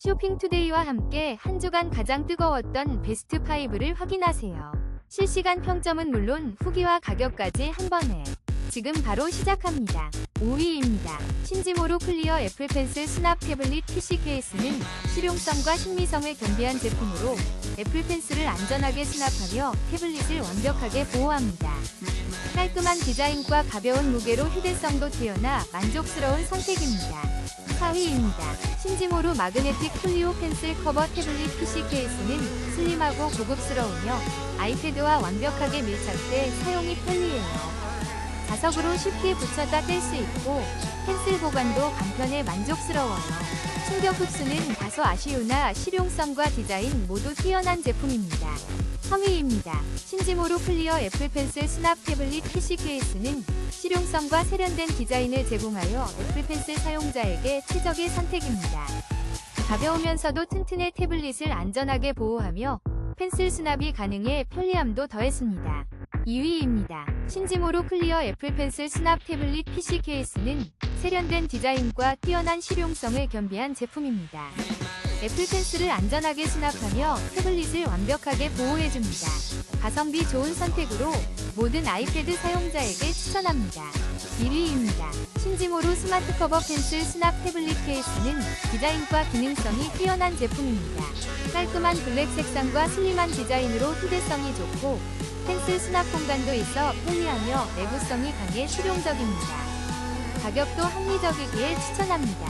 쇼핑투데이와 함께 한 주간 가장 뜨거웠던 베스트 5를 확인하세요. 실시간 평점은 물론 후기와 가격까지 한 번에 지금 바로 시작합니다. 5위입니다. 신지모로 클리어 애플 펜슬 수납 태블릿 PC 케이스는 실용성과 신미성을 겸비한 제품으로 애플 펜슬을 안전하게 수납하며 태블릿을 완벽하게 보호합니다. 깔끔한 디자인과 가벼운 무게로 휴대성도 뛰어나 만족스러운 선택입니다. 4위입니다. 신지모로 마그네틱 폴리오 펜슬 커버 태블릿 PC 케이스는 슬림하고 고급스러우며 아이패드와 완벽하게 밀착돼 사용이 편리해요. 자석으로 쉽게 붙였다 뗄 수 있고 펜슬 보관도 간편해 만족스러워요. 충격 흡수는 다소 아쉬우나 실용성과 디자인 모두 뛰어난 제품입니다. 3위입니다. 신지모로 클리어 애플 펜슬 수납 태블릿 PC 케이스는 실용성과 세련된 디자인을 제공하여 애플 펜슬 사용자에게 최적의 선택입니다. 가벼우면서도 튼튼해 태블릿을 안전하게 보호하며 펜슬 수납이 가능해 편리함도 더했습니다. 2위입니다. 신지모로 클리어 애플 펜슬 수납 태블릿 PC 케이스는 세련된 디자인과 뛰어난 실용성을 겸비한 제품입니다. 애플 펜슬을 안전하게 수납하며 태블릿을 완벽하게 보호해줍니다. 가성비 좋은 선택으로 모든 아이패드 사용자에게 추천합니다. 1위입니다. 신지모로 스마트 커버 펜슬 수납 태블릿 케이스는 디자인과 기능성이 뛰어난 제품입니다. 깔끔한 블랙 색상과 슬림한 디자인으로 휴대성이 좋고 펜슬 수납 공간도 있어 편리하며 내구성이 강해 실용적입니다. 가격도 합리적이기에 추천합니다.